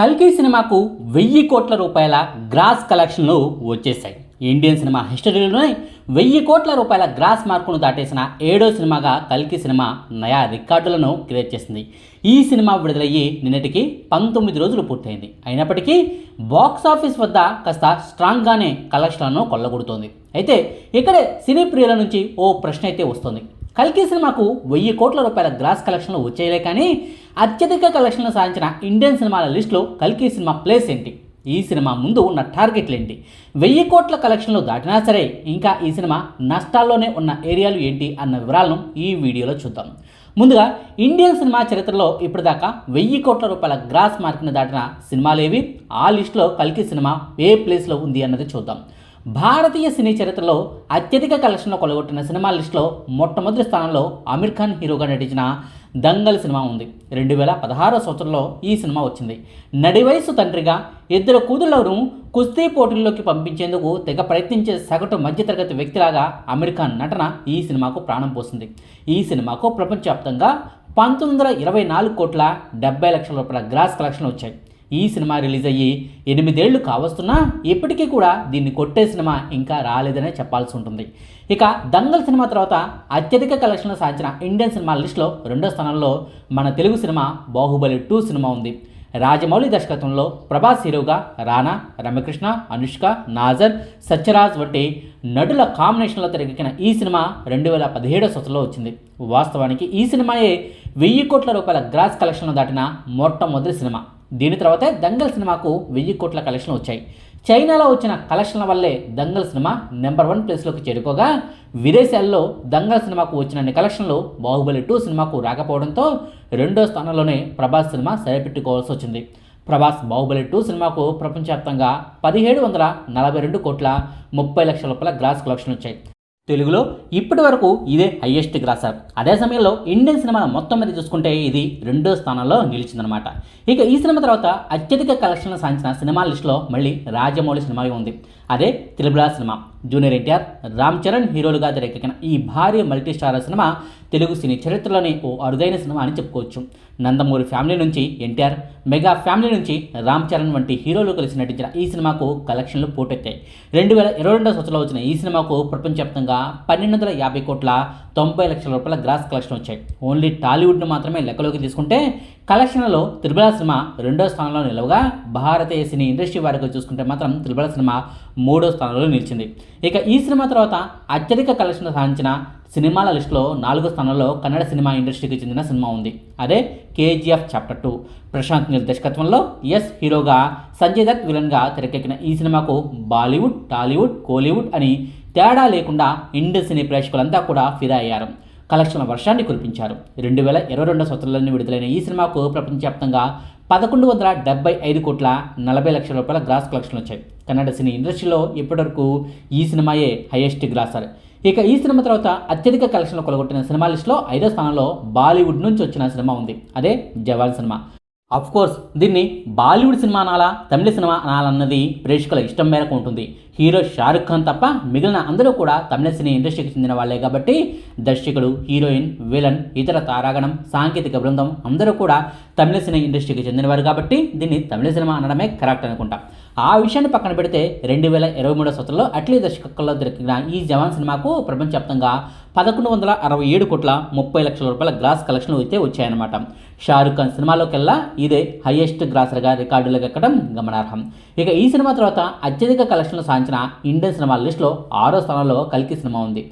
కల్కి సినిమాకు వెయ్యి కోట్ల రూపాయల గ్రాస్ కలెక్షన్లు వచ్చేసాయి ఇండియన్ సినిమా హిస్టరీలోనే వెయ్యి కోట్ల రూపాయల గ్రాస్ మార్కును దాటేసిన ఏడో సినిమాగా కల్కి సినిమా నయా రికార్డులను క్రియేట్ చేసింది. ఈ సినిమా విడుదలయ్యి నిన్నటికి పంతొమ్మిది రోజులు పూర్తయింది. అయినప్పటికీ బాక్స్ ఆఫీస్ వద్ద కాస్త స్ట్రాంగ్గానే కలెక్షన్లను కొల్లగొడుతోంది. అయితే ఇక్కడే సినీ ప్రియుల నుంచి ఓ ప్రశ్న అయితే వస్తుంది. కల్కి సినిమాకు వెయ్యి కోట్ల రూపాయల గ్రాస్ కలెక్షన్లు వచ్చేయలే కానీ అత్యధిక కలెక్షన్లు సాధించిన ఇండియన్ సినిమాల లిస్టులో కల్కి సినిమా ప్లేస్ ఏంటి? ఈ సినిమా ముందు ఉన్న టార్గెట్లు ఏంటి? వెయ్యి కోట్ల కలెక్షన్లు దాటినా సరే ఇంకా ఈ సినిమా నష్టాల్లోనే ఉన్న ఏరియాలు ఏంటి అన్న వివరాలను ఈ వీడియోలో చూద్దాం. ముందుగా ఇండియన్ సినిమా చరిత్రలో ఇప్పటిదాకా వెయ్యి కోట్ల రూపాయల గ్రాస్ మార్క్ని దాటిన సినిమాలు ఏవి ఆ లిస్టులో కల్కి సినిమా ఏ ప్లేస్లో ఉంది అన్నది చూద్దాం. భారతీయ సినీ చరిత్రలో అత్యధిక కలెక్షన్లు కొలగొట్టిన సినిమా లిస్టులో మొట్టమొదటి స్థానంలో అమీర్ ఖాన్ హీరోగా నటించిన దంగల్ సినిమా ఉంది. రెండు వేల పదహారో సంవత్సరంలో ఈ సినిమా వచ్చింది. నడి వయసు తండ్రిగా ఇద్దరు కూతుళ్ళను కుస్తీ పోటీల్లోకి పంపించేందుకు తెగ ప్రయత్నించే సగటు మధ్యతరగతి వ్యక్తిలాగా అమీర్ ఖాన్ నటన ఈ సినిమాకు ప్రాణం పోసింది. ఈ సినిమాకు ప్రపంచవ్యాప్తంగా పంతొమ్మిది వందల ఇరవై నాలుగు కోట్ల డెబ్బై లక్షల రూపాయల గ్రాస్ కలెక్షన్లు వచ్చాయి. ఈ సినిమా రిలీజ్ అయ్యి ఎనిమిదేళ్ళు కావస్తున్నా ఇప్పటికీ కూడా దీన్ని కొట్టే సినిమా ఇంకా రాలేదనే చెప్పాల్సి ఉంటుంది. ఇక దంగల్ సినిమా తర్వాత అత్యధిక కలెక్షన్లు సాధించిన ఇండియన్ సినిమా లిస్టులో రెండో స్థానంలో మన Telugu cinema Baahubali two cinema ఉంది. రాజమౌళి దర్శకత్వంలో ప్రభాస్ హీరోగా రానా రమ్యకృష్ణ అనుష్క నాజర్ సత్యరాజ్ వంటి నటుల కాంబినేషన్లో తెరకెక్కిన ఈ సినిమా రెండు వేల పదిహేడో సంవత్సరంలో వచ్చింది. వాస్తవానికి ఈ సినిమాయే వెయ్యి కోట్ల రూపాయల గ్రాస్ కలెక్షన్లు దాటిన మొట్టమొదటి సినిమా. దీని తర్వాతే దంగల్ సినిమాకు వెయ్యి కోట్ల కలెక్షన్లు వచ్చాయి. చైనాలో వచ్చిన కలెక్షన్ల వల్లే దంగల్ సినిమా నెంబర్ వన్ ప్లేస్లోకి చేరుకోగా విదేశాల్లో దంగల్ సినిమాకు వచ్చినన్ని కలెక్షన్లు బాహుబలి టూ సినిమాకు రాకపోవడంతో రెండో స్థానంలోనే ప్రభాస్ సినిమా సరిపెట్టుకోవాల్సి వచ్చింది. ప్రభాస్ బాహుబలి టూ సినిమాకు ప్రపంచవ్యాప్తంగా పదిహేడు వందల నలభై రెండు కోట్ల ముప్పై లక్షల రూపాయల గ్రాస్ కలెక్షన్ వచ్చాయి. తెలుగులో ఇప్పటి వరకు ఇదే హయ్యెస్ట్ గ్రాసర్ అదే సమయంలో ఇండియన్ సినిమా మొత్తం మీద చూసుకుంటే ఇది రెండో స్థానంలో నిలిచిందనమాట. ఇక ఈ సినిమా తర్వాత అత్యధిక కలెక్షన్లు సాధించిన సినిమా లిస్టులో మళ్ళీ రాజమౌళి సినిమా ఉంది. అదే triple cinema. Junior NTR Ram Charan హీరోలుగా తెరకెక్కిన ఈ భారీ మల్టీస్టారర్ సినిమా తెలుగు సినీ చరిత్రలోనే ఓ అరుదైన సినిమా అని చెప్పుకోవచ్చు. నందమూరి ఫ్యామిలీ నుంచి ఎన్టీఆర్ మెగా ఫ్యామిలీ నుంచి రామ్ చరణ్ వంటి హీరోలు కలిసి నటించిన ఈ సినిమాకు కలెక్షన్లు పోటెత్తాయి. రెండు వేల ఇరవై రెండో సంవత్సరంలో వచ్చిన ఈ సినిమాకు ప్రపంచవ్యాప్తంగా పన్నెండు వందల యాభై కోట్ల తొంభై లక్షల రూపాయల గ్రాస్ కలెక్షన్ వచ్చాయి. ఓన్లీ టాలీవుడ్ను మాత్రమే లెక్కలోకి తీసుకుంటే కలెక్షన్లలో త్రిబుల సినిమా రెండో స్థానంలో నిలవగా భారతీయ సినీ ఇండస్ట్రీ వారికి చూసుకుంటే మాత్రం త్రిబుల సినిమా మూడో స్థానంలో నిలిచింది. ఇక ఈ సినిమా తర్వాత అత్యధిక కలెక్షన్ సాధించిన సినిమాల లిస్టులో నాలుగో స్థానంలో కన్నడ సినిమా ఇండస్ట్రీకి చెందిన సినిమా ఉంది. అదే KGF chapter two. Prashanth Neel దర్శకత్వంలో ఎస్ హీరోగా సంజయ్ దత్ విలన్గా తెరకెక్కిన ఈ సినిమాకు బాలీవుడ్ టాలీవుడ్ కోలీవుడ్ అని తేడా లేకుండా ఇండియన్ సినీ ప్రేక్షకులంతా కూడా ఫిదా అయ్యారు. కలెక్షన్ల వర్షాన్ని కురిపించారు. రెండు వేల ఇరవై రెండో సంవత్సరంలోనే విడుదలైన ఈ సినిమాకు ప్రపంచవ్యాప్తంగా పదకొండు వందల డెబ్బై ఐదు కోట్ల నలభై లక్షల రూపాయల గ్రాస్ కలెక్షన్లు వచ్చాయి. కన్నడ సినీ ఇండస్ట్రీలో ఇప్పటివరకు ఈ సినిమాయే హైయెస్ట్ గ్రాసర్. ఇక ఈ సినిమా తర్వాత అత్యధిక కలెక్షన్లు కొలగొట్టిన సినిమా లిస్టులో ఐదో స్థానంలో బాలీవుడ్ నుంచి వచ్చిన సినిమా ఉంది. అదే జవాన్ సినిమా. కోర్స్ దీన్ని బాలీవుడ్ సినిమా అనాలా తమిళ సినిమా అనాలన్నది ప్రేక్షకుల ఇష్టం మేరకు ఉంటుంది. హీరో షారుఖ్ ఖాన్ తప్ప మిగిలిన అందరూ కూడా తమిళ సినీ ఇండస్ట్రీకి చెందిన వాళ్ళే కాబట్టి దర్శకుడు హీరోయిన్ విలన్ ఇతర తారాగణం సాంకేతిక బృందం అందరూ కూడా తమిళ సినీ ఇండస్ట్రీకి చెందినవారు కాబట్టి దీన్ని తమిళ సినిమా అనడమే కరెక్ట్ అనుకుంటా. ఆ విషయాన్ని పక్కన పెడితే రెండు వేల ఇరవై మూడో సంవత్సరంలో అట్లీ దర్శకుల్లో దొరికిన ఈ జవాన్ సినిమాకు ప్రపంచవ్యాప్తంగా పదకొండు వందల అరవై ఏడు కోట్ల ముప్పై లక్షల రూపాయల గ్రాస్ కలెక్షన్లు అయితే వచ్చాయన్నమాట. షారుఖ్ ఖాన్ సినిమాలోకెల్లా ఇదే హైయెస్ట్ గ్రాసర్గా రికార్డులకు ఎక్కడం గమనార్హం. ఇక ఈ సినిమా తర్వాత అత్యధిక కలెక్షన్లు సాధించిన ఇండియన్ సినిమా లిస్టులో ఆరో స్థానంలో కల్కి సినిమా ఉంది.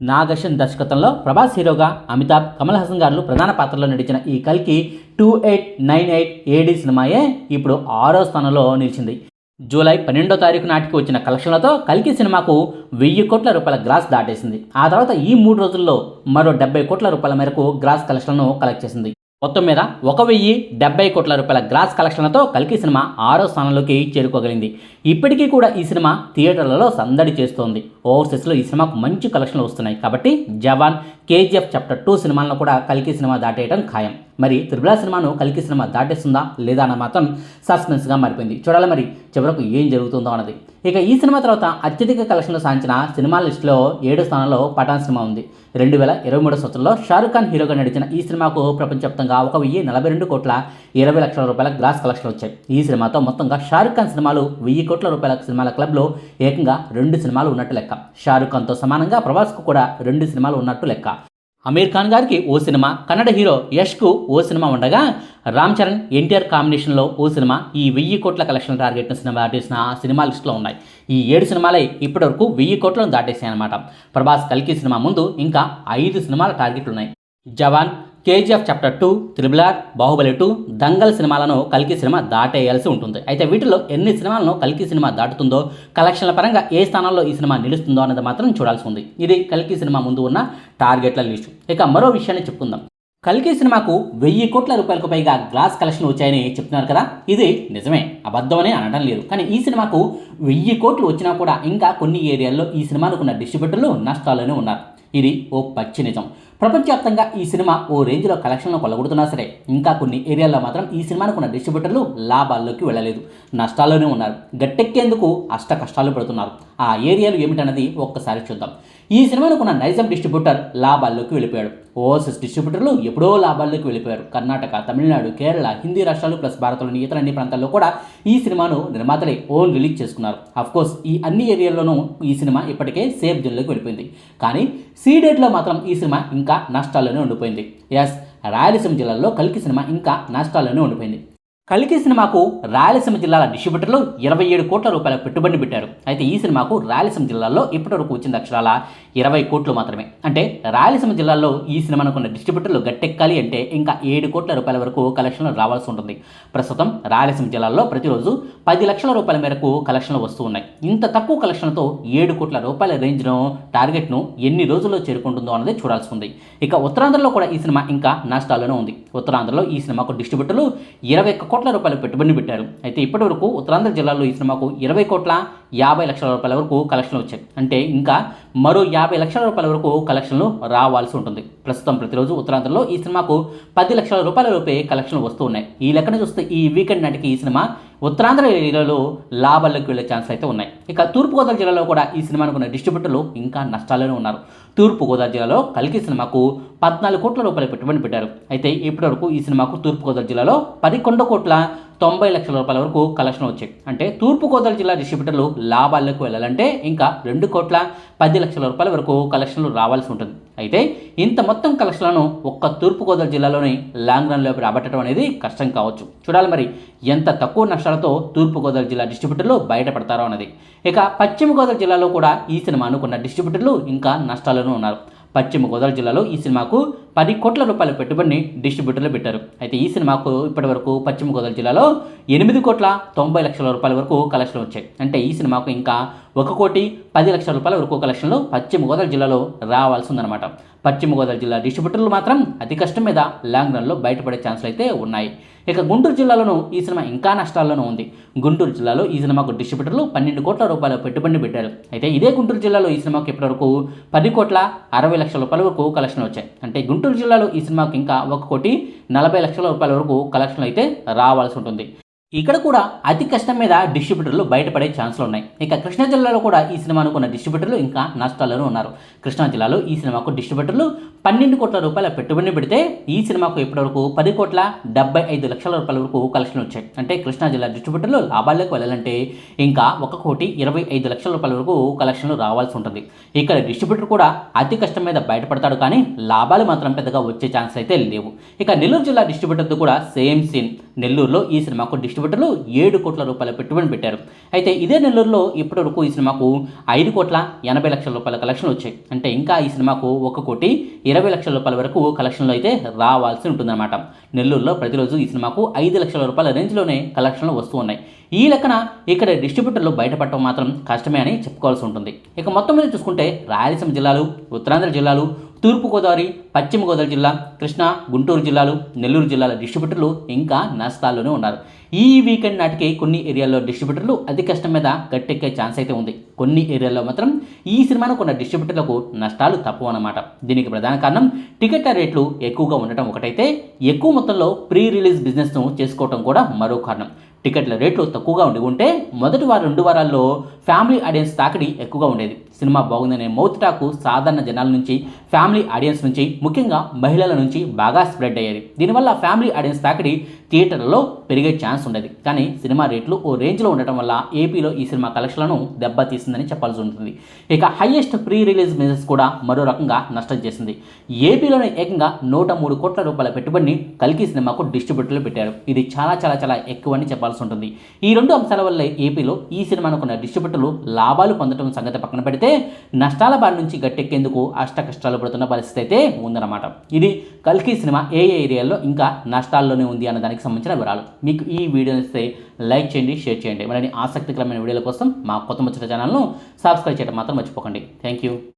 నాగర్షన్ దర్శకత్వంలో ప్రభాస్ హీరోగా అమితాబ్ కమల్ హాసన్ గారు ప్రధాన పాత్రలో నటించిన ఈ కల్కి two eight nine eight AD సినిమాయే ఇప్పుడు ఆరో స్థానంలో నిలిచింది. జూలై పన్నెండో తారీఖు నాటికి వచ్చిన కలెక్షన్లతో కల్కి సినిమాకు వెయ్యి కోట్ల రూపాయల గ్రాస్ దాటేసింది. ఆ తర్వాత ఈ మూడు రోజుల్లో మరో డెబ్బై కోట్ల రూపాయల మేరకు గ్రాస్ కలెక్షన్లను కలెక్ట్ చేసింది. మొత్తం మీద ఒక వెయ్యి డెబ్బై కోట్ల రూపాయల గ్రాస్ కలెక్షన్లతో కల్కి సినిమా ఆరో స్థానంలోకి చేరుకోగలిగింది. ఇప్పటికీ కూడా ఈ సినిమా థియేటర్లలో సందడి చేస్తోంది. ఓవర్సీస్లో ఈ సినిమాకు మంచి కలెక్షన్లు వస్తున్నాయి. కాబట్టి జవాన్ కేజీఎఫ్ చాప్టర్ టూ సినిమాలను కూడా కల్కి సినిమా దాటేయడం ఖాయం. మరి త్రిబుల సినిమాను కల్కి సినిమా దాటేస్తుందా లేదా అన్న మాత్రం సస్పెన్స్గా మారిపోయింది. చూడాలి మరి చివరకు ఏం జరుగుతుందో అన్నది. ఇక ఈ సినిమా తర్వాత అత్యధిక కలెక్షన్లు సాధించిన సినిమా లిస్టులో ఏడు స్థానంలో పఠాన్ సినిమా ఉంది. రెండు వేల ఇరవై మూడు సంవత్సరంలో షారుఖ్ ఖాన్ హీరోగా నడిచిన ఈ సినిమాకు ప్రపంచవ్యాప్తంగా ఒక వెయ్యి నలభై రెండు కోట్ల ఇరవై లక్షల రూపాయల గ్రాస్ కలెక్షన్ వచ్చాయి. ఈ సినిమాతో మొత్తంగా షారుఖ్ ఖాన్ సినిమాలు వెయ్యి కోట్ల రూపాయల సినిమాల క్లబ్లో ఏకంగా రెండు సినిమాలు ఉన్నట్టు లెక్క. షారుఖ్ ఖాన్తో సమానంగా ప్రభాస్కు కూడా రెండు సినిమాలు ఉన్నట్టు లెక్క. అమీర్ ఖాన్ గారికి ఓ సినిమా కన్నడ హీరో యష్కు ఓ సినిమా ఉండగా రామ్ చరణ్ ఎన్టీఆర్ కాంబినేషన్లో ఓ సినిమా ఈ వెయ్యి కోట్ల కలెక్షన్ టార్గెట్ను సినిమా దాటేసిన సినిమా లిస్టులో ఉన్నాయి. ఈ ఏడు సినిమాలే ఇప్పటివరకు వెయ్యి కోట్లను దాటేసాయి అనమాట ప్రభాస్ కల్కి సినిమా ముందు ఇంకా ఐదు సినిమాల టార్గెట్లు ఉన్నాయి Jawan KGF chapter two R Baahubali two Dangal సినిమాలను కల్కి సినిమా దాటేయాల్సి ఉంటుంది. అయితే వీటిలో ఎన్ని సినిమాలను కల్కి సినిమా దాటుతుందో కలెక్షన్ల పరంగా ఏ స్థానంలో ఈ సినిమా నిలుస్తుందో అన్నది మాత్రం చూడాల్సి ఉంది. ఇది కల్కి సినిమా ముందు ఉన్న టార్గెట్ల లిస్టు. ఇక మరో విషయాన్ని చెప్పుకుందాం. కల్కి సినిమాకు వెయ్యి కోట్ల రూపాయలకు పైగా గ్లాస్ కలెక్షన్ వచ్చాయని చెప్తున్నారు కదా? ఇది నిజమే. అబద్ధమని అనడం లేదు. కానీ ఈ సినిమాకు వెయ్యి కోట్లు వచ్చినా కూడా ఇంకా కొన్ని ఏరియాల్లో ఈ సినిమాకు ఉన్న డిస్ట్రిబ్యూటర్లు నష్టాల్లోనే ఉన్నారు. ఇది ఓ పచ్చి నిజం. ప్రపంచవ్యాప్తంగా ఈ సినిమా ఓ రేంజ్లో కలెక్షన్లు కొలగొడుతున్నా సరే ఇంకా కొన్ని ఏరియాల్లో మాత్రం ఈ సినిమాకు ఉన్న డిస్ట్రిబ్యూటర్లు లాభాల్లోకి వెళ్ళలేదు. నష్టాల్లోనే ఉన్నారు. గట్టెక్కేందుకు అష్ట కష్టాలు పడుతున్నారు. ఆ ఏరియాలు ఏమిటన్నది ఒక్కసారి చూద్దాం. ఈ సినిమాను కొన్న నైజం డిస్ట్రిబ్యూటర్ లాభాల్లోకి వెళ్ళిపోయాడు. ఓవర్సీస్ డిస్ట్రిబ్యూటర్లు ఎప్పుడో లాభాల్లోకి వెళ్ళిపోయారు. కర్ణాటక తమిళనాడు కేరళ హిందీ రాష్ట్రాలు ప్లస్ భారత్లోని ఇతర అన్ని ప్రాంతాల్లో కూడా ఈ సినిమాను నిర్మాతలే ఓన్ రిలీజ్ చేసుకున్నారు. కోర్స్ ఈ అన్ని ఏరియాల్లోనూ ఈ సినిమా ఇప్పటికే సేఫ్ జోన్లోకి వెళ్ళిపోయింది. కానీ సీడెడ్లో మాత్రం ఈ సినిమా ఇంకా నష్టాల్లోనే ఉండిపోయింది. ఎస్ రాయలసీమ జిల్లాలో కల్కి సినిమా ఇంకా నష్టాల్లోనే ఉండిపోయింది. కల్కి సినిమాకు రాయలసీమ జిల్లాల డిస్ట్రిబ్యూటర్లు ఇరవై ఏడు కోట్ల రూపాయల పెట్టుబడి పెట్టారు. అయితే ఈ సినిమాకు రాయలసీమ జిల్లాలో ఇప్పటివరకు వచ్చిన అక్షరాల ఇరవై కోట్లు మాత్రమే. అంటే రాయలసీమ జిల్లాలో ఈ సినిమాను కొన్న డిస్ట్రిబ్యూటర్లు గట్టెక్కాలి అంటే ఇంకా ఏడు కోట్ల రూపాయల వరకు కలెక్షన్లు రావాల్సి ఉంటుంది. ప్రస్తుతం రాయలసీమ జిల్లాలో ప్రతిరోజు పది లక్షల రూపాయల మేరకు కలెక్షన్లు వస్తూ ఉన్నాయి. ఇంత తక్కువ కలెక్షన్లతో ఏడు కోట్ల రూపాయల రేంజ్ను టార్గెట్ను ఎన్ని రోజుల్లో చేరుకుంటుందో అన్నది చూడాల్సి ఉంది. ఇక ఉత్తరాంధ్రలో కూడా ఈ సినిమా ఇంకా నష్టాల్లోనే ఉంది. ఉత్తరాంధ్రలో ఈ సినిమాకు డిస్ట్రిబ్యూటర్లు ఇరవై ఒక్క కోట్ల రూపాయలు పెట్టుబడిని పెట్టారు. అయితే ఇప్పటివరకు ఉత్తరాంధ్ర జిల్లాలో ఈ సినిమాకు ఇరవై కోట్ల యాభై లక్షల రూపాయల వరకు కలెక్షన్లు వచ్చాయి. అంటే ఇంకా మరో యాభై లక్షల రూపాయల వరకు కలెక్షన్లు రావాల్సి ఉంటుంది. ప్రస్తుతం ప్రతిరోజు ఉత్తరాంధ్రలో ఈ సినిమాకు పది లక్షల రూపాయల రూపే కలెక్షన్లు వస్తూ ఉన్నాయి. ఈ లెక్కన చూస్తే ఈ వీకెండ్ నాటికి ఈ సినిమా ఉత్తరాంధ్ర ఏరియాలో లాభాల్లోకి వెళ్ళే ఛాన్స్ అయితే ఉన్నాయి. ఇక తూర్పుగోదావరి జిల్లాలో కూడా ఈ సినిమాను కొన్న డిస్ట్రిబ్యూటర్లు ఇంకా నష్టాల్లోనే ఉన్నారు. తూర్పుగోదావరి జిల్లాలో కలికి సినిమాకు పద్నాలుగు కోట్ల రూపాయల పెట్టుబడి పెట్టారు. అయితే ఇప్పటివరకు ఈ సినిమాకు తూర్పుగోదావరి జిల్లాలో పదకొండు కోట్ల తొంభై లక్షల రూపాయల వరకు కలెక్షన్ వచ్చాయి. అంటే తూర్పుగోదావరి జిల్లా డిస్ట్రిబ్యూటర్లు లాభాల్లోకి వెళ్ళాలంటే ఇంకా రెండు కోట్ల పది లక్షల రూపాయల వరకు కలెక్షన్లు రావాల్సి ఉంటుంది. అయితే ఇంత మొత్తం కలెక్షన్లను ఒక్క తూర్పుగోదావరి జిల్లాలోని లాంగ్ రన్లోకి రాబట్టడం అనేది కష్టం కావచ్చు. చూడాలి మరి ఎంత తక్కువ నష్టాలతో తూర్పుగోదావరి జిల్లా డిస్ట్రిబ్యూటర్లు బయటపడతారో అన్నది. ఇక పశ్చిమ గోదావరి జిల్లాలో కూడా ఈ సినిమా అనుకున్న డిస్ట్రిబ్యూటర్లు ఇంకా నష్టాలను ఉన్నారు. పశ్చిమ గోదావరి జిల్లాలో ఈ సినిమాకు పది కోట్ల రూపాయల పెట్టుబడిని డిస్ట్రిబ్యూటర్లు పెట్టారు. అయితే ఈ సినిమాకు ఇప్పటివరకు పశ్చిమ గోదావరి జిల్లాలో ఎనిమిది కోట్ల తొంభై లక్షల రూపాయల వరకు కలెక్షన్లు వచ్చాయి. అంటే ఈ సినిమాకు ఇంకా ఒక కోటి పది లక్షల రూపాయల వరకు కలెక్షన్లు పశ్చిమ గోదావరి జిల్లాలో రావాల్సి ఉందన్నమాట. పశ్చిమ గోదావరి జిల్లా డిస్ట్రిబ్యూటర్లు మాత్రం అతి కష్టం మీద లాంగ్ రన్లో బయటపడే ఛాన్సులు అయితే ఉన్నాయి. ఇక గుంటూరు జిల్లాలోనూ ఈ సినిమా ఇంకా నష్టాల్లోనూ ఉంది. గుంటూరు జిల్లాలో ఈ సినిమాకు డిస్ట్రిబ్యూటర్లు పన్నెండు కోట్ల రూపాయల పెట్టుబడి పెట్టారు. అయితే ఇదే గుంటూరు జిల్లాలో ఈ సినిమాకి ఇప్పటివరకు పది కోట్ల అరవై లక్షల రూపాయల వరకు కలెక్షన్ వచ్చాయి. అంటే గుంటూరు జిల్లాలో ఈ సినిమాకి ఇంకా ఒక కోటి నలభై లక్షల రూపాయల వరకు కలెక్షన్లు అయితే రావాల్సి ఉంటుంది. ఇక్కడ కూడా అతి కష్టం మీద డిస్ట్రిబ్యూటర్లు బయటపడే ఛాన్సులు ఉన్నాయి. ఇక కృష్ణా జిల్లాలో కూడా ఈ సినిమాను కొన్న డిస్ట్రిబ్యూటర్లు ఇంకా నష్టాల్లోనూ ఉన్నారు. కృష్ణా జిల్లాలో ఈ సినిమాకు డిస్ట్రిబ్యూటర్లు పన్నెండు కోట్ల రూపాయల పెట్టుబడిని పెడితే ఈ సినిమాకు ఇప్పటివరకు పది కోట్ల డెబ్బై ఐదు లక్షల రూపాయల వరకు కలెక్షన్ వచ్చాయి. అంటే కృష్ణా జిల్లా డిస్ట్రిబ్యూటర్లు లాభాల్లోకి వెళ్ళాలంటే ఇంకా ఒక కోటి ఇరవై ఐదు లక్షల రూపాయల వరకు కలెక్షన్లు రావాల్సి ఉంటుంది. ఇక్కడ డిస్ట్రిబ్యూటర్ కూడా అతి కష్టం మీద బయటపడతాడు కానీ లాభాలు మాత్రం పెద్దగా వచ్చే ఛాన్స్ అయితే లేవు. ఇక నెల్లూరు జిల్లా డిస్ట్రిబ్యూటర్తో కూడా సేమ్ సీన్ నెల్లూరులో ఈ సినిమాకు డిస్ట్రిబ్యూటర్లు ఏడు కోట్ల రూపాయల పెట్టుబడి పెట్టారు. అయితే ఇదే నెల్లూరులో ఇప్పటి వరకు ఈ సినిమాకు ఐదు కోట్ల ఎనభై లక్షల రూపాయల కలెక్షన్లు వచ్చాయి. అంటే ఇంకా ఈ సినిమాకు ఒక కోటి ఇరవై లక్షల రూపాయల వరకు కలెక్షన్లు అయితే రావాల్సి ఉంటుందన్నమాట. నెల్లూరులో ప్రతిరోజు ఈ సినిమాకు ఐదు లక్షల రూపాయల రేంజ్లోనే కలెక్షన్లు వస్తూ ఉన్నాయి. ఈ లెక్కన ఇక్కడ డిస్ట్రిబ్యూటర్లు బయటపడటం మాత్రం కష్టమే అని చెప్పుకోవాల్సి ఉంటుంది. ఇక మొత్తం మీద చూసుకుంటే రాయలసీమ జిల్లాలు ఉత్తరాంధ్ర జిల్లాలు తూర్పుగోదావరి పశ్చిమ గోదావరి జిల్లా కృష్ణా గుంటూరు జిల్లాలు నెల్లూరు జిల్లాల డిస్ట్రిబ్యూటర్లు ఇంకా నష్టాల్లోనే ఉన్నారు. ఈ వీకెండ్ నాటికి కొన్ని ఏరియాల్లో డిస్ట్రిబ్యూటర్లు అతి కష్టం మీద గట్టెక్కే ఛాన్స్ అయితే ఉంది. కొన్ని ఏరియాల్లో మాత్రం ఈ సినిమాను కొన్న డిస్ట్రిబ్యూటర్లకు నష్టాలు తక్కువ అన్నమాట. దీనికి ప్రధాన కారణం టికెట్ల రేట్లు ఎక్కువగా ఉండటం ఒకటైతే ఎక్కువ మొత్తంలో ప్రీ రిలీజ్ బిజినెస్ను చేసుకోవటం కూడా మరో కారణం. టికెట్ల రేట్లు తక్కువగా ఉండి ఉంటే మొదటి వారం రెండు వారాల్లో ఫ్యామిలీ ఆడియన్స్ తాకిడి ఎక్కువగా ఉండేది. సినిమా బాగుందనే మౌత్ టాకు సాధారణ జనాల నుంచి ఫ్యామిలీ ఆడియన్స్ నుంచి ముఖ్యంగా మహిళల నుంచి బాగా స్ప్రెడ్ అయ్యేది దీనివల్ల ఫ్యామిలీ ఆడియన్స్ తాకిడి థియేటర్లలో పెరిగే ఛాన్స్ ఉండేది. కానీ సినిమా రేట్లు ఓ రేంజ్లో ఉండటం వల్ల ఏపీలో ఈ సినిమా కలెక్షన్లను దెబ్బతీసిందని చెప్పాల్సి ఉంటుంది. ఇక హైయెస్ట్ ప్రీ రిలీజ్ బిజినెస్ కూడా మరో రకంగా నష్టం చేసింది. ఏపీలోనే ఏకంగా నూట మూడు కోట్ల రూపాయల పెట్టుబడిని కల్కి సినిమాకు డిస్ట్రిబ్యూటర్లు పెట్టారు. ఇది చాలా చాలా చాలా ఎక్కువ అని చెప్పాల్సి ఉంటుంది. ఈ రెండు అంశాల వల్ల ఏపీలో ఈ సినిమాను కొన్న డిస్ట్రిబ్యూటర్లు లాభాలు పొందడం సంగతి పక్కన పెడితే నష్టాల బారి నుంచి గట్టెక్కేందుకు అష్ట కష్టాలు పడుతున్న పరిస్థితి అయితే ఉందన్నమాట. ఇది కల్కి సినిమా ఏ ఏ ఇంకా నష్టాల్లోనే ఉంది అన్న దానికి సంబంధించిన వివరాలు. మీకు ఈ వీడియో ఇస్తే లైక్ చేయండి షేర్ చేయండి. మరిన్ని ఆసక్తికరమైన వీడియోల కోసం మా కొత్త ముచ్చట ఛానల్ను సబ్స్క్రైబ్ చేయడం మాత్రం మర్చిపోకండి. Thank you